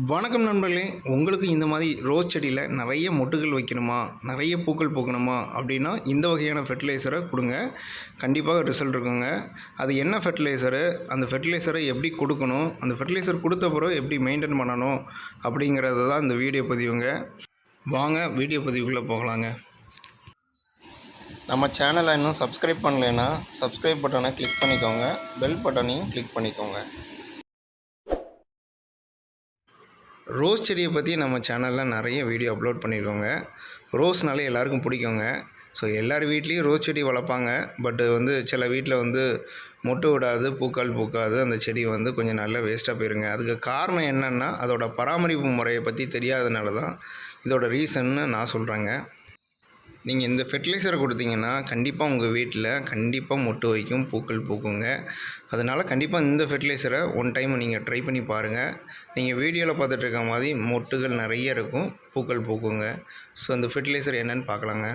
வணக்கம் நண்பர்களே உங்களுக்கு இந்த மாதிரி ரோஸ் செடியில் நிறைய மொட்டுகள் வைக்கணுமா? நிறைய பூக்கள் பூக்கணுமா? அப்படின்னா இந்த வகையான ஃபெர்டிலைசரை கொடுங்க. கண்டிப்பாக ரிசல்ட் இருக்குங்க. அது என்ன ஃபெர்டிலைசரு அந்த ஃபெர்டிலைசரை எப்படி கொடுக்கணும்? அந்த ஃபெர்டிலைசர் கொடுத்த பிறகு எப்படி மெயின்டைன் பண்ணணும்? அப்படிங்கிறது தான் இந்த வீடியோ பதிவுங்க. வாங்க வீடியோ பதிவுக்குள்ளே போகலாங்க. நம்ம சேனலை இன்னும் சப்ஸ்கிரைப் பண்ணலைன்னா சப்ஸ்கிரைப் பட்டனை கிளிக் பண்ணிக்கோங்க. பெல் பட்டனையும் கிளிக் பண்ணிக்கோங்க. ரோஸ் செடியை பற்றி நம்ம சேனலில் நிறைய வீடியோ அப்லோட் பண்ணியிருக்கோங்க. ரோஸ்னாலே எல்லாருக்கும் பிடிக்குங்க. ஸோ எல்லார் வீட்லேயும் ரோஸ் செடி வளர்ப்பாங்க. பட்டு வந்து சில வீட்டில் வந்து மொட்டு விடாது பூக்கால் பூக்காது அந்த செடி வந்து கொஞ்சம் நல்லா வேஸ்ட்டாக போயிருங்க. அதுக்கு காரணம் என்னென்னா அதோடய பராமரிப்பு முறையை பற்றி தெரியாதனால தான் இதோட ரீசன்னு நான் சொல்கிறேங்க நீங்கள் இந்த ஃபெர்டிலைசரை கொடுத்தீங்கன்னா கண்டிப்பாக உங்கள் வீட்டில் கண்டிப்பாக மொட்டு வைக்கும் பூக்கள் பூக்குங்க. அதனால் கண்டிப்பாக இந்த ஃபெர்டிலைசரை ஒன் டைம் நீங்கள் ட்ரை பண்ணி பாருங்கள் நீங்கள் வீடியோவில் பார்த்துட்டு இருக்க மாதிரி மொட்டுகள் நிறைய இருக்கும் பூக்கள் பூக்குங்க. ஸோ அந்த ஃபெர்டிலைசர் என்னென்னு பார்க்கலாங்க.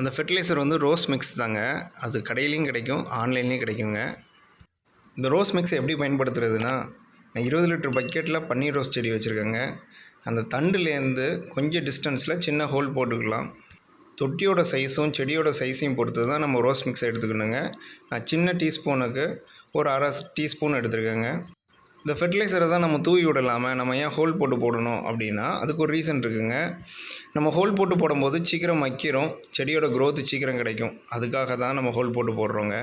அந்த ஃபெர்டிலைசர் வந்து ரோஸ் மிக்ஸ் தாங்க. அது கடையிலையும் கிடைக்கும் ஆன்லைன்லேயும் கிடைக்குங்க. இந்த ரோஸ் மிக்ஸ் எப்படி பயன்படுத்துறதுன்னா நான் இருபது லிட்டர் பக்கெட்டில் பன்னீர் ரோஸ் செடி வச்சுருக்கேங்க. அந்த தண்டுலேருந்து கொஞ்சம் டிஸ்டன்ஸில் சின்ன ஹோல் போட்டுக்கலாம். தொட்டியோட சைஸும் செடியோட சைஸையும் பொறுத்து தான் நம்ம ரோஸ் மிக்ஸ் எடுத்துக்கணுங்க. நான் சின்ன டீஸ்பூனுக்கு ஒரு அரை டீஸ்பூன் எடுத்துருக்கேங்க. இந்த ஃபெர்டிலைசரை தான் நம்ம தூவி விடலாமல் நம்ம ஏன் ஹோல் போட்டு போடணும் அப்படின்னா அதுக்கு ஒரு ரீசன் இருக்குங்க. நம்ம ஹோல் போட்டு போடும்போது சீக்கிரம் மக்கிரும் செடியோட க்ரோத்து சீக்கிரம் கிடைக்கும். அதுக்காக தான் நம்ம ஹோல் போட்டு போடுறோங்க.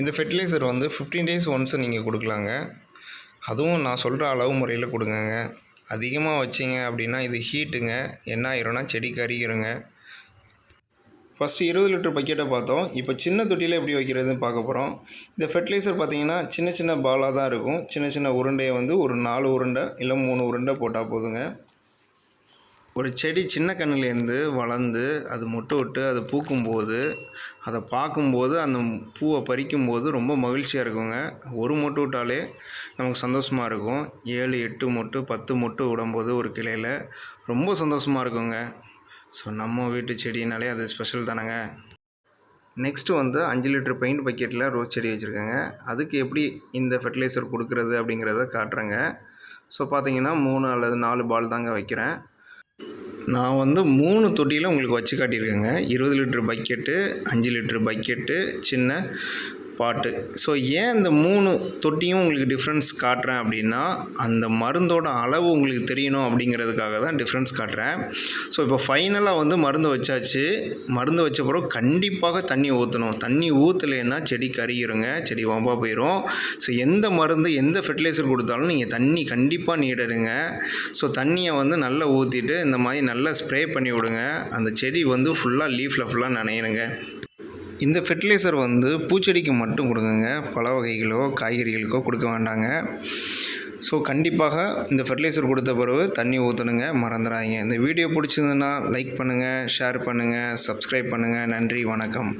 இந்த ஃபெர்டிலைசர் வந்து ஃபிஃப்டீன் டேஸ் ஒன்ஸ் நீங்கள் கொடுக்கலாங்க. அதுவும் நான் சொல்கிற அளவு முறையில் கொடுங்கங்க. அதிகமாக வச்சிங்க அப்படின்னா இது ஹீட்டுங்க என்ன ஆயிரும்னா செடி கருகிருங்க ஃபஸ்ட்டு இருபது லிட்டர் பக்கெட்டை பார்த்தோம். இப்போ சின்ன தொட்டியில் எப்படி வைக்கிறதுன்னு பார்க்க போகிறோம் இந்த ஃபெர்டிலைசர் பார்த்தீங்கன்னா சின்ன சின்ன பாலாக தான் இருக்கும். சின்ன சின்ன உருண்டையை வந்து ஒரு நாலு உருண்டை இல்லை மூணு உருண்டை போட்டால் போதுங்க. ஒரு செடி சின்ன கண்ணுலேருந்து வளர்ந்து அது மொட்டு விட்டு அது பூக்கும்போது அதை பார்க்கும்போது அந்த பூவை பறிக்கும்போது ரொம்ப மகிழ்ச்சியாக இருக்குங்க. ஒரு மொட்டு விட்டாலே நமக்கு சந்தோஷமாக இருக்கும். ஏழு எட்டு மொட்டு பத்து மொட்டு விடும்போது ஒரு கிளையில் ரொம்ப சந்தோஷமாக இருக்குங்க. ஸோ நம்ம வீட்டு செடினாலே அது ஸ்பெஷல் தானேங்க. நெக்ஸ்ட்டு வந்து அஞ்சு லிட்டர் பெயிண்ட் பக்கெட்டில் ரோஸ் செடி வச்சுருக்கேங்க. அதுக்கு எப்படி இந்த ஃபெர்டிலைசர் கொடுக்குறது அப்படிங்கிறத காட்டுறேங்க. ஸோ பார்த்தீங்கன்னா மூணு அல்லது நாலு பால் தாங்க வைக்கிறேன். நான் வந்து மூணு தொட்டியில் உங்களுக்கு வச்சு காட்டியிருக்கேங்க. இருபது லிட்ரு பக்கெட்டு அஞ்சு லிட்ரு பக்கெட்டு சின்ன பாட்டு. ஸோ ஏன் இந்த மூணு தொட்டியும் உங்களுக்கு டிஃப்ரென்ஸ் காட்டுறேன் அப்படின்னா அந்த மருந்தோட அளவு உங்களுக்கு தெரியணும் அப்படிங்கிறதுக்காக தான் டிஃப்ரென்ஸ் காட்டுறேன். ஸோ இப்போ ஃபைனலாக வந்து மருந்து வச்சாச்சு. மருந்து வச்ச பிறகு கண்டிப்பாக தண்ணி ஊற்றணும் தண்ணி ஊற்றலைன்னா செடி கருகிருங்க செடி வம்பா போயிடும் ஸோ எந்த மருந்து எந்த ஃபெர்டிலைசர் கொடுத்தாலும் நீங்கள் தண்ணி கண்டிப்பாக நீடிடுங்க ஸோ தண்ணியை வந்து நல்லா ஊற்றிட்டு இந்த மாதிரி நல்லா ஸ்ப்ரே பண்ணி விடுங்க. அந்த செடி வந்து ஃபுல்லாக லீஃபில் ஃபுல்லாக நனையணுங்க. இந்த ஃபெர்டிலைசர் வந்து பூச்செடிக்கு மட்டும் கொடுங்க பழ வகைகளோ காய்கறிகளுக்கோ கொடுக்க வேண்டாங்க. ஸோ கண்டிப்பாக இந்த ஃபெர்டிலைசர் கொடுத்த பிறகு தண்ணி ஊற்றணுங்க மறந்துடாதீங்க. இந்த வீடியோ பிடிச்சிருந்துன்னா லைக் பண்ணுங்கள் ஷேர் பண்ணுங்கள் சப்ஸ்கிரைப் பண்ணுங்கள் நன்றி வணக்கம்.